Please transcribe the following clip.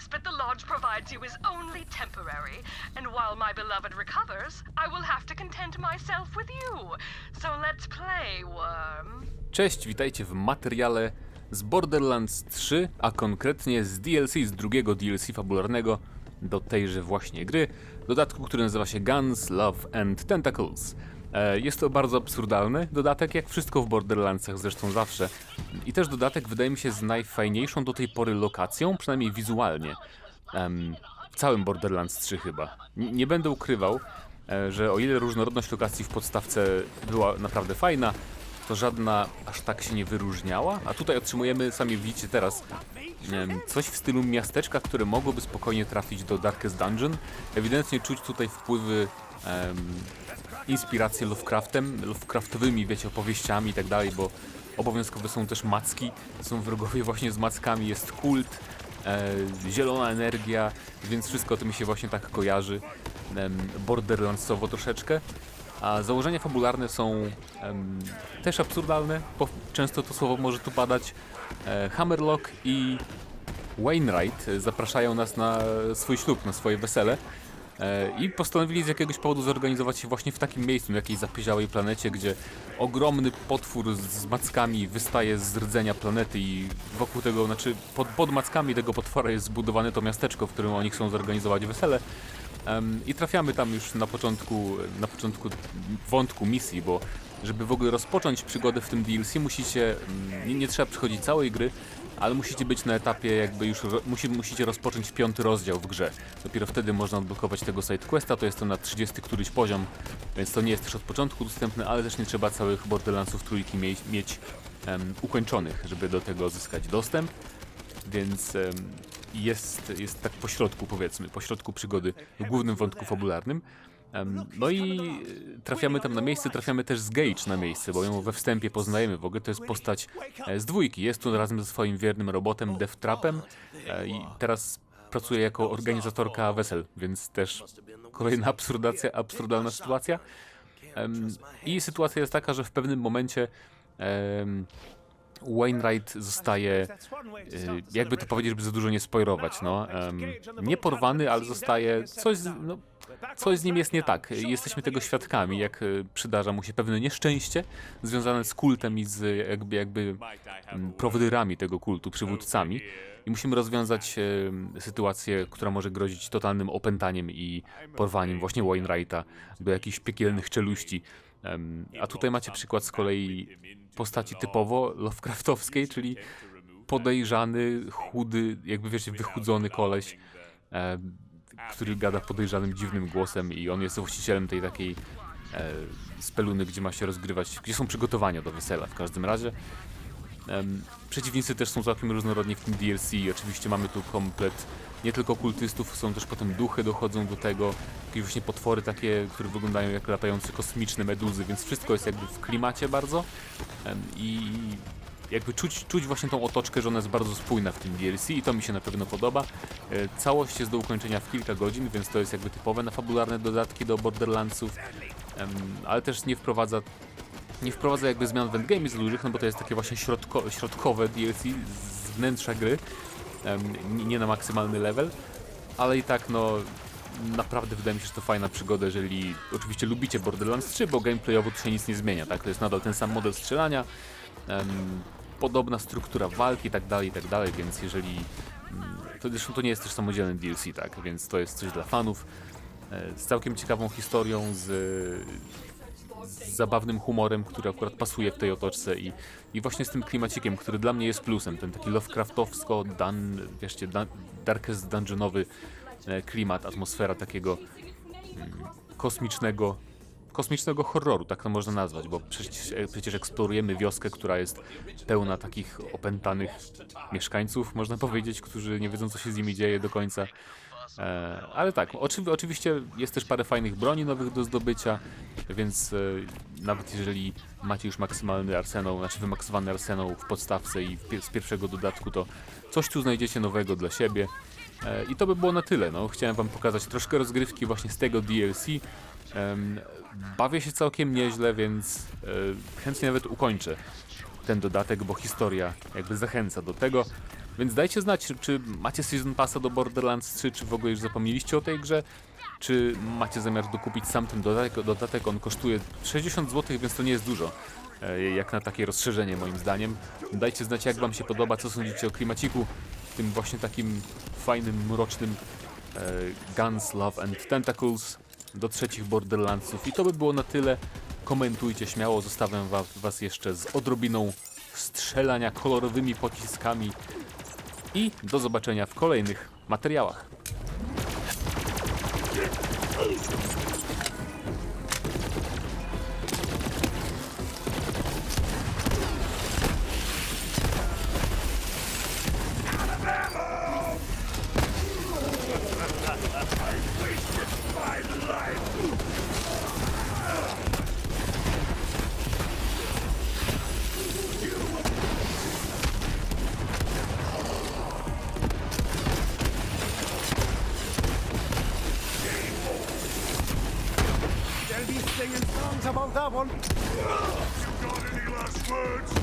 respite the lodge provides you is only temporary, and while my beloved recovers, I will have to content myself with you. So let's play, worm. Cześć, witajcie w materiale z Borderlands 3, a konkretnie z DLC, z drugiego DLC fabularnego do tejże właśnie gry, dodatku, który nazywa się Guns, Love and Tentacles. E, Jest to bardzo absurdalny dodatek, jak wszystko w Borderlandsach zresztą zawsze. I też dodatek wydaje mi się z najfajniejszą do tej pory lokacją, przynajmniej wizualnie. W całym Borderlands 3 chyba. Nie będę ukrywał, e, że o ile różnorodność lokacji w podstawce była naprawdę fajna, to żadna aż tak się nie wyróżniała, a tutaj otrzymujemy, sami widzicie teraz, coś w stylu miasteczka, które mogłoby spokojnie trafić do Darkest Dungeon. Ewidentnie czuć tutaj wpływy, inspiracje Lovecraftem, Lovecraftowymi, wiecie, opowieściami i tak dalej, bo obowiązkowe są też macki, są wrogowie właśnie z mackami, jest kult, e, zielona energia, więc wszystko to mi się właśnie tak kojarzy, em, borderlandsowo troszeczkę. A założenia fabularne są też absurdalne, często to słowo może tu padać. E, Hammerlock i Wainwright e, zapraszają nas na swój ślub, na swoje wesele. E, I postanowili z jakiegoś powodu zorganizować się właśnie w takim miejscu, na jakiejś zapieziałej planecie, gdzie ogromny potwór z mackami wystaje z rdzenia planety i wokół tego, znaczy pod, pod mackami tego potwora jest zbudowane to miasteczko, w którym oni chcą zorganizować wesele. I trafiamy tam już na początku, na początku wątku misji, bo żeby w ogóle rozpocząć przygodę w tym DLC, musicie, mm, nie, nie trzeba przychodzić całej gry, ale musicie być na etapie jakby już, musi, musicie rozpocząć piąty rozdział w grze. Dopiero wtedy można odblokować tego sidequesta, to jest to na 30 któryś poziom, więc to nie jest też od początku dostępne, ale też nie trzeba całych Borderlandsów trójki mieć, em, ukończonych, żeby do tego zyskać dostęp więc em, jest, jest tak po środku powiedzmy, po środku przygody w głównym wątku fabularnym. No i e, trafiamy tam na miejsce, trafiamy też z Gage na miejsce, bo ją we wstępie poznajemy. W ogóle, to jest postać e, z dwójki, jest tu razem ze swoim wiernym robotem Death Trapem e, i teraz pracuje jako organizatorka wesel, więc też kolejna absurdacja, absurdalna sytuacja. I sytuacja jest taka, że w pewnym momencie Wainwright zostaje, y, jakby to powiedzieć, żeby za dużo nie spoilować, no, nie porwany, ale zostaje, coś, no, coś z nim jest nie tak. Jesteśmy tego świadkami, jak y, przydarza mu się pewne nieszczęście związane z kultem i z jakby, jakby prowodyrami tego kultu, przywódcami. I musimy rozwiązać e, sytuację, która może grozić totalnym opętaniem i porwaniem właśnie Wainwrighta do jakichś piekielnych czeluści. A tutaj macie przykład z kolei postaci typowo Lovecraftowskiej, czyli podejrzany, chudy, jakby wiecie, wychudzony koleś, e, który gada podejrzanym, dziwnym głosem i on jest właścicielem tej takiej e, speluny, gdzie ma się rozgrywać, gdzie są przygotowania do wesela w każdym razie. Przeciwnicy też są całkiem różnorodni w tym DLC. Oczywiście mamy tu komplet nie tylko kultystów, są też potem duchy dochodzą do tego, jakieś właśnie potwory takie, które wyglądają jak latające kosmiczne meduzy, więc wszystko jest jakby w klimacie bardzo i jakby czuć, czuć właśnie tą otoczkę, że ona jest bardzo spójna w tym DLC i to mi się na pewno podoba. E, Całość jest do ukończenia w kilka godzin, więc to jest jakby typowe na fabularne dodatki do Borderlandsów, ale też nie wprowadza nie wprowadza jakby zmian w endgame z dużych, no bo to jest takie właśnie środko, środkowe DLC z wnętrza gry, n- nie na maksymalny level, ale i tak no naprawdę wydaje mi się, że to fajna przygoda, jeżeli oczywiście lubicie Borderlands 3, bo gameplayowo tu się nic nie zmienia, tak? To jest nadal ten sam model strzelania, em, podobna struktura walki i tak dalej, i tak dalej, więc jeżeli mm, to zresztą to nie jest też samodzielny DLC, tak? Więc to jest coś dla fanów e, z całkiem ciekawą historią, z z zabawnym humorem, który akurat pasuje w tej otoczce i, i właśnie z tym klimacikiem, który dla mnie jest plusem, ten taki Lovecraftowsko, dan, wieszcie, dan, Darkest Dungeonowy e, klimat, atmosfera takiego mm, kosmicznego kosmicznego horroru, tak to można nazwać, bo przecież, e, przecież eksplorujemy wioskę, która jest pełna takich opętanych mieszkańców, można powiedzieć, którzy nie wiedzą, co się z nimi dzieje do końca. E, ale tak, oczy, oczywiście jest też parę fajnych broni nowych do zdobycia, więc e, nawet jeżeli macie już maksymalny arsenał, znaczy wymaksowany arsenał w podstawce i w pier- z pierwszego dodatku, to coś tu znajdziecie nowego dla siebie. E, I to by było na tyle. No. Chciałem wam pokazać troszkę rozgrywki właśnie z tego DLC. Em, bawię się całkiem nieźle, więc e, chętnie nawet ukończę ten dodatek, bo historia jakby zachęca do tego. Więc dajcie znać, czy- macie Season Passa do Borderlands 3, czy w ogóle już zapomnieliście o tej grze, czy macie zamiar dokupić sam ten dodatek, dodatek on kosztuje 60 zł, więc to nie jest dużo, e, jak na takie rozszerzenie moim zdaniem. Dajcie znać jak wam się podoba, co sądzicie o klimaciku, tym właśnie takim fajnym, mrocznym e, Guns, Love and Tentacles do trzecich Borderlandsów i to by było na tyle. Komentujcie śmiało, zostawiam was jeszcze z odrobiną strzelania kolorowymi pociskami i do zobaczenia w kolejnych materiałach. bones about that one. You got any last words?